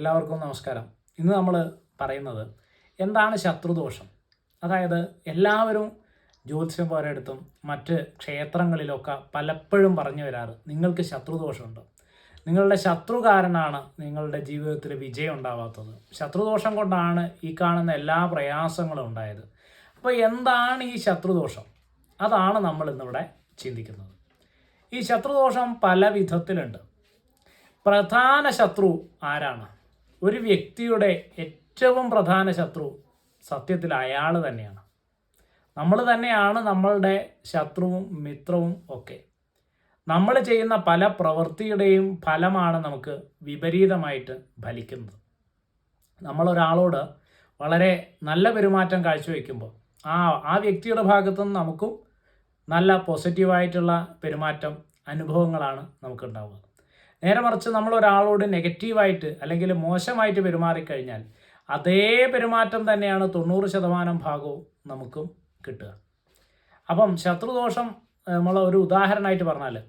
എല്ലാവർക്കും നമസ്കാരം. ഇന്ന് നമ്മൾ പറയുന്നത് എന്താണ് ശത്രുദോഷം? അതായത് എല്ലാവരും ജ്യോതിഷം പോരെടുത്തും മറ്റ് ക്ഷേത്രങ്ങളിലൊക്കെ പലപ്പോഴും പറഞ്ഞു വരാറ് നിങ്ങൾക്ക് ശത്രുദോഷമുണ്ട്? നിങ്ങളുടെ ശത്രു കാരണമാണ് നിങ്ങളുടെ ജീവിതത്തിൽ വിജയം ഉണ്ടാവാത്തത്. ശത്രുദോഷം കൊണ്ടാണ് ഈ കാണുന്ന എല്ലാ പ്രയാസങ്ങളും ഉണ്ടായത്. അപ്പോൾ എന്താണ് ഈ ശത്രുദോഷം? അതാണ് നമ്മൾ ഇന്നിവിടെ ചിന്തിക്കുന്നത്. ഈ ശത്രുദോഷം പല വിധത്തിലുണ്ട്. പ്രധാന ശത്രു ആരാണ്? ഒരു വ്യക്തിയുടെ ഏറ്റവും പ്രധാന ശത്രു സത്യത്തിൽ അയാൾ തന്നെയാണ്. നമ്മൾ തന്നെയാണ് നമ്മളുടെ ശത്രുവും മിത്രവും ഒക്കെ. നമ്മൾ ചെയ്യുന്ന പല പ്രവൃത്തിയുടെയും ഫലമാണ് നമുക്ക് വിപരീതമായിട്ട് ഫലിക്കുന്നത്. നമ്മളൊരാളോട് വളരെ നല്ല പെരുമാറ്റം കാഴ്ചവെക്കുമ്പോൾ ആ ആ വ്യക്തിയുടെ ഭാഗത്തു നിന്ന് നമുക്കും നല്ല പോസിറ്റീവായിട്ടുള്ള പെരുമാറ്റം അനുഭവങ്ങളാണ് നമുക്കുണ്ടാവുക. നേരെ മറിച്ച് നമ്മൾ ഒരാളോട് നെഗറ്റീവായിട്ട് അല്ലെങ്കിൽ മോശമായിട്ട് പെരുമാറിക്കഴിഞ്ഞാൽ അതേ പെരുമാറ്റം തന്നെയാണ് തൊണ്ണൂറ് ശതമാനം ഭാഗവും നമുക്കും കിട്ടുക. അപ്പം ശത്രുദോഷം നമ്മൾ ഒരു ഉദാഹരണമായിട്ട് പറഞ്ഞാൽ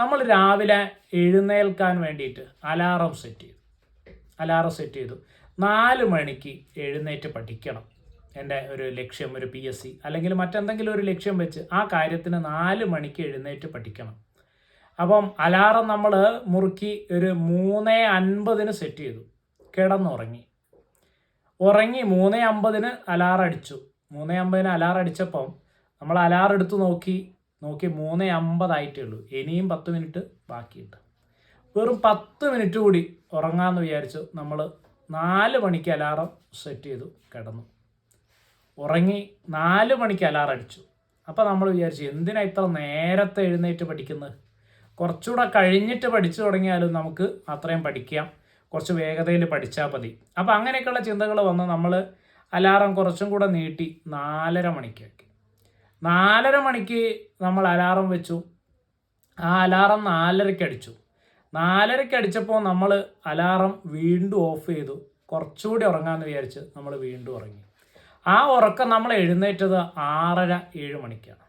നമ്മൾ രാവിലെ എഴുന്നേൽക്കാൻ വേണ്ടിയിട്ട് അലാറം സെറ്റ് ചെയ്തു. അലാറം സെറ്റ് ചെയ്തു. നാല് മണിക്ക് എഴുന്നേറ്റ് പഠിക്കണം. എന്റെ ഒരു ലക്ഷ്യം ഒരു പി എസ് സി അല്ലെങ്കിൽ മറ്റെന്തെങ്കിലും ഒരു ലക്ഷ്യം വെച്ച് ആ കാര്യത്തിന് നാല് മണിക്ക് എഴുന്നേറ്റ് പഠിക്കണം. അപ്പം അലാറം നമ്മൾ മുറുക്കി ഒരു മൂന്ന് അൻപതിന് സെറ്റ് ചെയ്തു. കിടന്നുറങ്ങി. ഉറങ്ങി മൂന്ന് അമ്പതിന് അലാറം അടിച്ചു. മൂന്ന് അമ്പതിന് അലാറം അടിച്ചപ്പം നമ്മൾ അലാറം എടുത്ത് നോക്കി. നോക്കി മൂന്ന് അമ്പതായിട്ടേ ഉള്ളൂ ഇനിയും പത്ത് മിനിറ്റ് ബാക്കിയുണ്ട്. വെറും പത്ത് മിനിറ്റ് കൂടി ഉറങ്ങാമെന്ന് വിചാരിച്ചു നമ്മൾ നാല് മണിക്ക് അലാറം സെറ്റ് ചെയ്തു കിടന്നു. ഉറങ്ങി നാല് മണിക്ക് അലാറം അടിച്ചു. അപ്പോൾ നമ്മൾ വിചാരിച്ചു എന്തിനാ ഇത്ര നേരത്തെ എഴുന്നേറ്റ് പഠിക്കുന്നത് കുറച്ചുകൂടെ കഴിഞ്ഞിട്ട് പഠിച്ചു തുടങ്ങിയാലും നമുക്ക് അത്രയും പഠിക്കാം. കുറച്ച് വേഗതയിൽ പഠിച്ചാൽ മതി. അപ്പോൾ അങ്ങനെയൊക്കെയുള്ള ചിന്തകൾ വന്ന് നമ്മൾ അലാറം കുറച്ചും കൂടെ നീട്ടി നാലര മണിക്കാക്കി നാലര മണിക്ക് നമ്മൾ അലാറം വെച്ചു. ആ അലാറം നാലരയ്ക്ക് അടിച്ചു. നമ്മൾ അലാറം വീണ്ടും ഓഫ് ചെയ്തു. കുറച്ചുകൂടി ഉറങ്ങാമെന്ന് വിചാരിച്ച് നമ്മൾ വീണ്ടും ഉറങ്ങി. ആ ഉറക്കം നമ്മൾ എഴുന്നേറ്റത് ആറര ഏഴ് മണിക്കാണ്.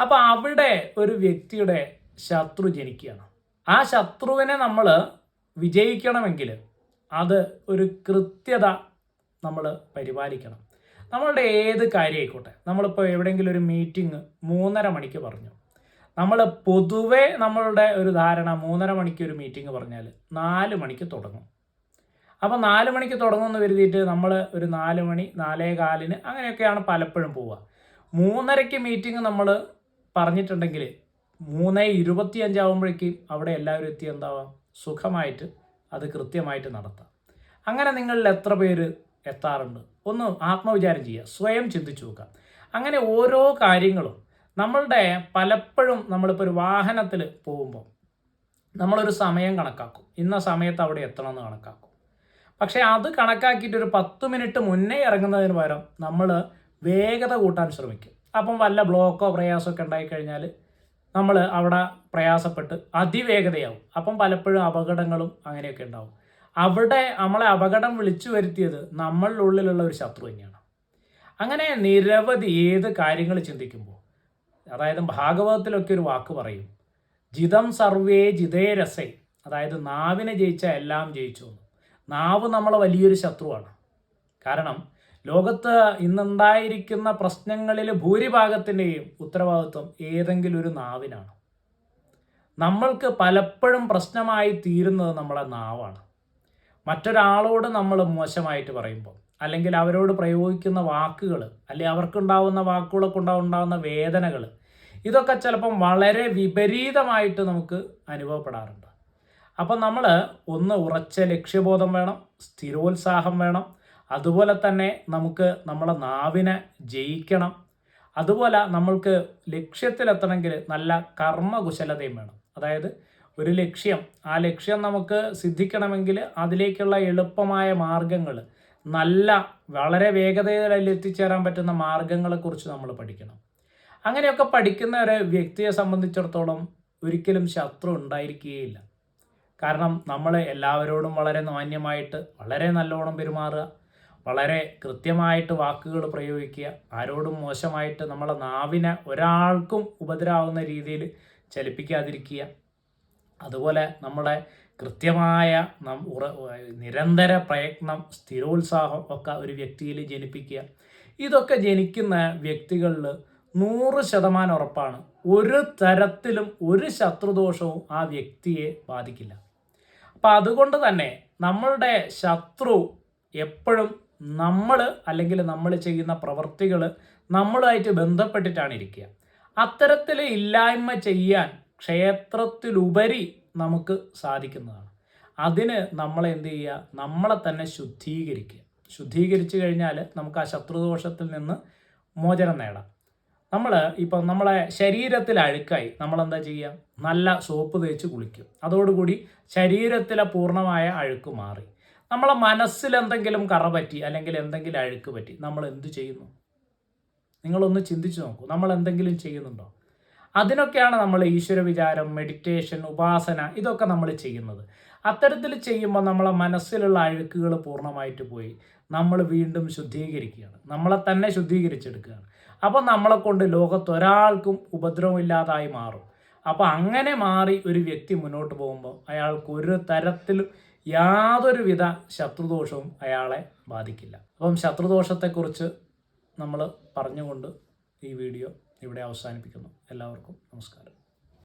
അപ്പോൾ അവിടെ ഒരു വ്യക്തിയുടെ ശത്രു ജനിക്കുകയാണ്. ആ ശത്രുവിനെ നമ്മൾ വിജയിക്കണമെങ്കിൽ അത് ഒരു കൃത്യത നമ്മൾ പരിപാലിക്കണം. നമ്മളുടെ ഏത് കാര്യമായിക്കോട്ടെ നമ്മളിപ്പോൾ എവിടെയെങ്കിലും ഒരു മീറ്റിംഗ് മൂന്നര മണിക്ക് പറഞ്ഞു. നമ്മൾ പൊതുവെ നമ്മളുടെ ഒരു ധാരണ മൂന്നര മണിക്ക് ഒരു മീറ്റിംഗ് പറഞ്ഞാൽ നാല് മണിക്ക് തുടങ്ങും. അപ്പോൾ നാല് മണിക്ക് തുടങ്ങുമെന്ന് കരുതിയിട്ട് നമ്മൾ ഒരു നാല് മണി നാലേ കാലിന് അങ്ങനെയൊക്കെയാണ് പലപ്പോഴും പോവുക. മൂന്നരയ്ക്ക് മീറ്റിംഗ് നമ്മൾ പറഞ്ഞിട്ടുണ്ടെങ്കിൽ മൂന്ന് ഇരുപത്തി അഞ്ചാവുമ്പോഴേക്കും അവിടെ എല്ലാവരും എത്തി എന്താവാം? സുഖമായിട്ട് അത് കൃത്യമായിട്ട് നടത്താം. അങ്ങനെ നിങ്ങളിൽ എത്ര പേര് എത്താറുണ്ട്? ഒന്ന് ആത്മവിചാരം ചെയ്യുക. സ്വയം ചിന്തിച്ചു നോക്കുക. അങ്ങനെ ഓരോ കാര്യങ്ങളും നമ്മളുടെ പലപ്പോഴും നമ്മളിപ്പോൾ ഒരു വാഹനത്തിൽ പോകുമ്പോൾ നമ്മളൊരു സമയം കണക്കാക്കും. ഇന്ന സമയത്ത് അവിടെ എത്തണം എന്ന് കണക്കാക്കും. പക്ഷേ അത് കണക്കാക്കിയിട്ട് ഒരു പത്ത് മിനിറ്റ് മുന്നേ ഇറങ്ങുന്നതിന് പകരം നമ്മൾ വേഗത കൂട്ടാൻ ശ്രമിക്കും. അപ്പം വല്ല ബ്ലോക്കോ പ്രയാസമൊക്കെ ഉണ്ടായിക്കഴിഞ്ഞാൽ നമ്മൾ അവിടെ പ്രയാസപ്പെട്ട് അതിവേഗതയാവും. അപ്പം പലപ്പോഴും അപകടങ്ങളും അങ്ങനെയൊക്കെ ഉണ്ടാവും. അവിടെ നമ്മളെ അപകടം വിളിച്ചു വരുത്തിയത് നമ്മളുടെ ഉള്ളിലുള്ള ഒരു ശത്രു തന്നെയാണ്. അങ്ങനെ നിരവധി ഏത് കാര്യങ്ങൾ ചിന്തിക്കുമ്പോൾ അതായത് ഭാഗവതത്തിലൊക്കെ ഒരു വാക്ക് പറയും ജിതം സർവേ ജിതേ രസേ. അതായത് നാവിനെ ജയിച്ച എല്ലാം ജയിച്ചു നാവ് നമ്മളെ വലിയൊരു ശത്രുവാണ്. കാരണം ലോകത്ത് ഇന്നുണ്ടായിരിക്കുന്ന പ്രശ്നങ്ങളിൽ ഭൂരിഭാഗത്തിന്റെയും ഉത്തരവാദിത്വം ഏതെങ്കിലും ഒരു നാവിനാണ്. നമ്മൾക്ക് പലപ്പോഴും പ്രശ്നമായി തീരുന്നത് നമ്മളെ നാവാണ്. മറ്റൊരാളോട് നമ്മൾ മോശമായിട്ട് പറയുമ്പോൾ അല്ലെങ്കിൽ അവരോട് പ്രയോഗിക്കുന്ന വാക്കുകൾ അല്ലെങ്കിൽ അവർക്കുണ്ടാവുന്ന വാക്കുകളൊക്കെ ഉണ്ടാവുന്ന വേദനകൾ ഇതൊക്കെ ചിലപ്പം വളരെ വിപരീതമായിട്ട് നമുക്ക് അനുഭവപ്പെടാറുണ്ട്. അപ്പം നമ്മൾ ഒന്ന് ഉറച്ച ലക്ഷ്യബോധം വേണം സ്ഥിരോത്സാഹം വേണം അതുപോലെ തന്നെ നമുക്ക് നമ്മളെ നാവിനെ ജയിക്കണം. അതുപോലെ നമ്മൾക്ക് ലക്ഷ്യത്തിലെത്തണമെങ്കിൽ നല്ല കർമ്മകുശലതയും വേണം. അതായത് ഒരു ലക്ഷ്യം ആ ലക്ഷ്യം നമുക്ക് സിദ്ധിക്കണമെങ്കിൽ അതിലേക്കുള്ള എളുപ്പമായ മാർഗങ്ങൾ നല്ല വളരെ വേഗതയിൽ എത്തിച്ചേരാൻ പറ്റുന്ന മാർഗങ്ങളെക്കുറിച്ച് നമ്മൾ പഠിക്കണം. അങ്ങനെയൊക്കെ പഠിക്കുന്ന ഒരു വ്യക്തിയെ സംബന്ധിച്ചിടത്തോളം ഒരിക്കലും ശത്രു ഉണ്ടായിരിക്കുകയില്ല. കാരണം നമ്മൾ എല്ലാവരോടും വളരെ മാന്യമായിട്ട് വളരെ നല്ലോണം പെരുമാറുക വളരെ കൃത്യമായിട്ട് വാക്കുകൾ പ്രയോഗിക്കുക. ആരോടും മോശമായിട്ട് നമ്മളെ നാവിനെ ഒരാൾക്കും ഉപദ്രവാവുന്ന രീതിയിൽ ചലിപ്പിക്കാതിരിക്കുക. അതുപോലെ നമ്മുടെ കൃത്യമായ നിരന്തര പ്രയത്നം സ്ഥിരോത്സാഹം ഒക്കെ ഒരു വ്യക്തിയിൽ ജനിപ്പിക്കുക. ഇതൊക്കെ ജനിക്കുന്ന വ്യക്തികളിൽ നൂറ് ശതമാനം ഉറപ്പാണ്. ഒരു തരത്തിലും ഒരു ശത്രുദോഷവും ആ വ്യക്തിയെ ബാധിക്കില്ല. അപ്പം അതുകൊണ്ട് തന്നെ നമ്മളുടെ ശത്രു എപ്പോഴും നമ്മൾ അല്ലെങ്കിൽ നമ്മൾ ചെയ്യുന്ന പ്രവർത്തികൾ നമ്മളുമായിട്ട് ബന്ധപ്പെട്ടിട്ടാണ് ഇരിക്കുക. അത്തരത്തിൽ ഇല്ലായ്മ ചെയ്യാൻ ക്ഷേത്രത്തിലുപരി നമുക്ക് സാധിക്കുന്നതാണ്. അതിന് നമ്മൾ എന്ത് ചെയ്യുക? നമ്മളെ തന്നെ ശുദ്ധീകരിക്കുക. ശുദ്ധീകരിച്ചു കഴിഞ്ഞാൽ നമുക്ക് ആ ശത്രുദോഷത്തിൽ നിന്ന് മോചനം നേടാം. നമ്മൾ ഇപ്പം നമ്മളെ ശരീരത്തിൽ അഴുക്കായി നമ്മൾ എന്താ ചെയ്യുക? നല്ല സോപ്പ് തേച്ച് കുളിക്കും. അതോടുകൂടി ശരീരത്തിലെ പൂർണമായ അഴുക്ക് മാറി. നമ്മളെ മനസ്സിൽ എന്തെങ്കിലും കറ പറ്റി അല്ലെങ്കിൽ എന്തെങ്കിലും അഴുക്ക് പറ്റി നമ്മൾ എന്ത് ചെയ്യുന്നു? നിങ്ങളൊന്ന് ചിന്തിച്ചു നോക്കൂ നമ്മൾ എന്തെങ്കിലും ചെയ്യുന്നുണ്ടോ? അതിനൊക്കെയാണ് നമ്മൾ ഈശ്വര വിചാരം മെഡിറ്റേഷൻ ഉപാസന ഇതൊക്കെ നമ്മൾ ചെയ്യുന്നത്. അത്തരത്തിൽ ചെയ്യുമ്പോൾ നമ്മളെ മനസ്സിലുള്ള അഴുക്കുകൾ പൂർണമായിട്ട് പോയി. നമ്മൾ വീണ്ടും ശുദ്ധീകരിക്കുകയാണ്. നമ്മളെ തന്നെ ശുദ്ധീകരിച്ചെടുക്കുകയാണ്. അപ്പോൾ നമ്മളെ കൊണ്ട് ലോകത്ത് ഒരാൾക്കും ഉപദ്രവമില്ലാതായി മാറും. അപ്പോൾ അങ്ങനെ മാറി ഒരു വ്യക്തി മുന്നോട്ട് പോകുമ്പോൾ അയാൾക്ക് ഒരു തരത്തിലും യാതൊരുവിധ ശത്രുദോഷവും അയാളെ ബാധിക്കില്ല. അപ്പം ശത്രുദോഷത്തെക്കുറിച്ച് നമ്മൾ പറഞ്ഞുകൊണ്ട് ഈ വീഡിയോ ഇവിടെ അവസാനിപ്പിക്കുന്നു. എല്ലാവർക്കും നമസ്കാരം.